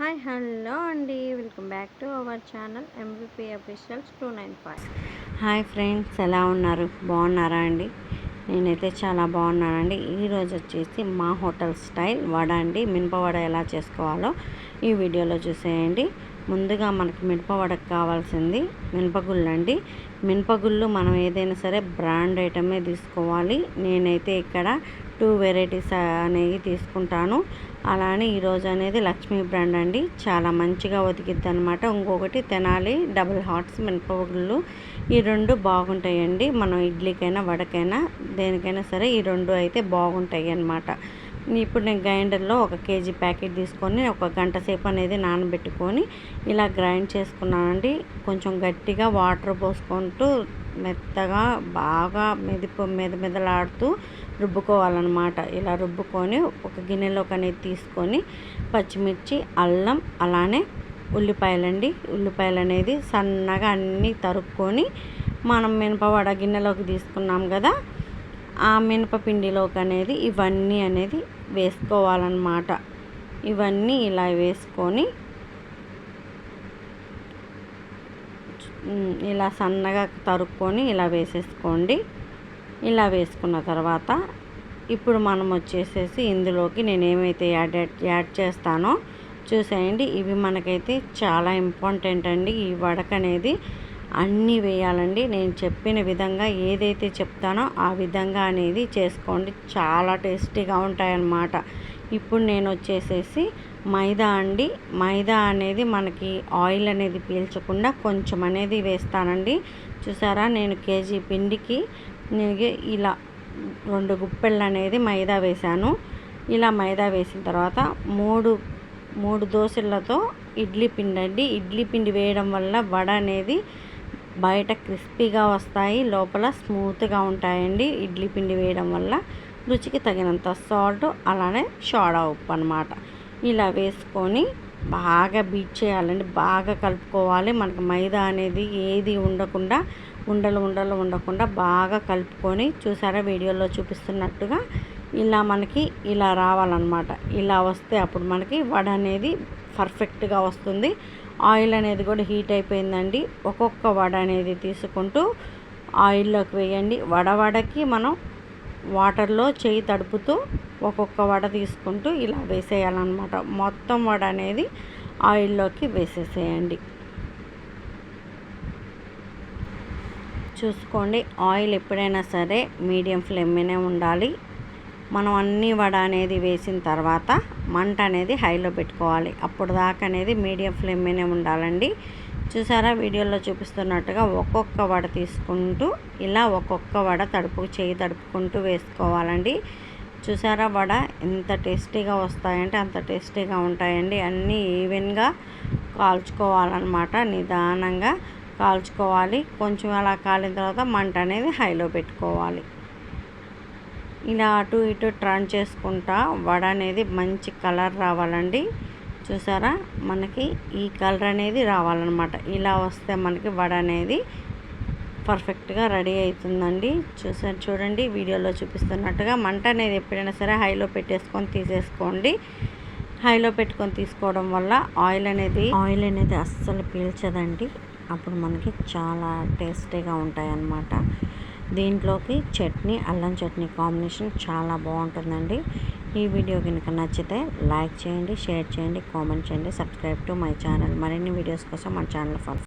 Hi hello అండి. Welcome back to our channel MBP officials two nine five hi friends ఎలా ఉన్నారు? బాగున్నారా అండి? నేనైతే చాలా బాగున్నానండి. ఈరోజు వచ్చేసి మా హోటల్ స్టైల్ వడ అండి. మినప వడ ఎలా చేసుకోవాలో ఈ వీడియోలో చూసేయండి. ముందుగా మనకి మినపవడకు కావాల్సింది మినపగుళ్ళు అండి మినపగుళ్ళు మనం ఏదైనా సరే బ్రాండ్ ఐటమే తీసుకోవాలి. నేనైతే ఇక్కడ టూ వెరైటీస్ అనేవి తీసుకుంటాను. అలానే ఈరోజు అనేది లక్ష్మీ బ్రాండ్ అండి. చాలా మంచిగా ఉతికిద్ది అనమాట ఇంకొకటి తినాలి డబుల్ హార్ట్స్ మినపగుళ్ళు. ఈ రెండు బాగుంటాయండి. మనం ఇడ్లీకైనా వడకైనా దేనికైనా సరే ఈ రెండు అయితే బాగుంటాయి అన్నమాట ఇప్పుడు నేను గ్రైండర్లో ఒక కేజీ ప్యాకెట్ తీసుకొని ఒక గంట సేపు అనేది నానబెట్టుకొని ఇలా గ్రైండ్ చేసుకున్నానండి. కొంచెం గట్టిగా వాటర్ పోసుకుంటూ మెత్తగా బాగా మెదిప మెద మెదలాడుతూ రుబ్బుకోవాలన్నమాట. ఇలా రుబ్బుకొని ఒక గిన్నెలోకి అనేది తీసుకొని పచ్చిమిర్చి అల్లం అలానే ఉల్లిపాయలండి. ఉల్లిపాయలు అనేది సన్నగా అన్నీ తరుక్కొని మనం మినపవడ గిన్నెలోకి తీసుకున్నాం కదా ఆ మినపపిండిలోకి అనేది ఇవన్నీ అనేది వేసుకోవాలన్నమాట. ఇవన్నీ ఇలా వేసుకొని ఇలా సన్నగా తరుక్కొని ఇలా వేసేసుకోండి. ఇలా వేసుకున్న తర్వాత ఇప్పుడు మనం వచ్చేసేసి ఇందులోకి నేను ఏమైతే యాడ్ యాడ్ చేస్తానో చూసేయండి. ఇవి మనకైతే చాలా ఇంపార్టెంట్ అండి. ఈ వడక అనేది అన్నీ వేయాలండి. నేను చెప్పిన విధంగా ఏదైతే చెప్తానో ఆ విధంగా అనేది చేసుకోండి. చాలా టేస్టీగా ఉంటాయన్నమాట. ఇప్పుడు నేను వచ్చేసేసి మైదా అండి. మైదా అనేది మనకి ఆయిల్ అనేది పీల్చకుండా కొంచెం అనేది వేస్తానండి. చూసారా? నేను కేజీ పిండికి నేను ఇలా రెండు గుప్పెళ్ళు అనేది మైదా వేశాను. ఇలా మైదా వేసిన తర్వాత మూడు మూడు దోశలతో ఇడ్లీ పిండి అండి ఇడ్లీ పిండి వేయడం వల్ల వడ అనేది బయట క్రిస్పీగా వస్తాయి లోపల స్మూత్గా ఉంటాయండి. ఇడ్లీ పిండి వేయడం వల్ల రుచికి తగినంత సాల్ట్ అలానే షోడా ఉప్పు అనమాట ఇలా వేసుకొని బాగా బీట్ చేయాలండి. బాగా కలుపుకోవాలి. మనకు మైదా అనేది ఏది ఉండకుండా ఉండలు ఉండలు ఉండకుండా బాగా కలుపుకొని చూసారా వీడియోలో చూపిస్తున్నట్టుగా ఇలా మనకి ఇలా రావాలన్నమాట. ఇలా వస్తే అప్పుడు మనకి వడ అనేది పర్ఫెక్ట్గా వస్తుంది. ఆయిల్ అనేది కూడా హీట్ అయిపోయిందండి. ఒక్కొక్క వడ అనేది తీసుకుంటూ ఆయిల్లోకి వేయండి. వడ వడకి మనం వాటర్లో చేయి తడుపుతూ ఒక్కొక్క వడ తీసుకుంటూ ఇలా వేసేయాలన్నమాట. మొత్తం వడ అనేది ఆయిల్లోకి వేసేసేయండి. చూసుకోండి ఆయిల్ ఎప్పుడైనా సరే మీడియం ఫ్లేమ్ మీదే ఉండాలి. మనం అన్ని వడ అనేది వేసిన తర్వాత మంట అనేది హైలో పెట్టుకోవాలి. అప్పుడు దాకా అనేది మీడియం ఫ్లేమ్ మీదే ఉండాలండి. చూసారా? వీడియోలో చూపిస్తున్నట్టుగా ఒక్కొక్క వడ తీసుకుంటూ ఇలా ఒక్కొక్క వడ తడుపు చేయి తడుపుకుంటూ వేసుకోవాలండి. చూసారా? వడ ఎంత టేస్టీగా వస్తాయంటే అంత టేస్టీగా ఉంటాయండి. అన్నీ ఈవెన్గా కాల్చుకోవాలన్నమాట. నిదానంగా కాల్చుకోవాలి. కొంచెం అలా కాలిన తర్వాత మంట అనేది హైలో పెట్టుకోవాలి. ఇలా అటు ఇటు టర్న్ చేసుకుంటా. వడ అనేది మంచి కలర్ రావాలండి. చూసారా? మనకి ఈ కలర్ అనేది రావాలన్నమాట. ఇలా వస్తే మనకి వడ అనేది పర్ఫెక్ట్గా రెడీ అవుతుందండి. చూసారు చూడండి వీడియోలో చూపిస్తున్నట్టుగా మంట అనేది ఎప్పుడైనా సరే హైలో పెట్టేసుకొని తీసేసుకోండి. హైలో పెట్టుకొని తీసుకోవడం వల్ల ఆయిల్ అనేది ఆయిల్ అనేది అస్సలు పీల్చదండి. అప్పుడు మనకి చాలా టేస్టీగా ఉంటాయి అన్నమాట దీంట్లోకి చట్నీ అల్లం చట్నీ కాంబినేషన్ చాలా బాగుంటుందండి. ఈ వీడియో కనుక నచ్చితే లైక్ చేయండి షేర్ చేయండి కామెంట్ చేయండి సబ్స్క్రైబ్ టు మై ఛానల్. మరిన్ని వీడియోస్ కోసం మా ఛానల్ ఫాలో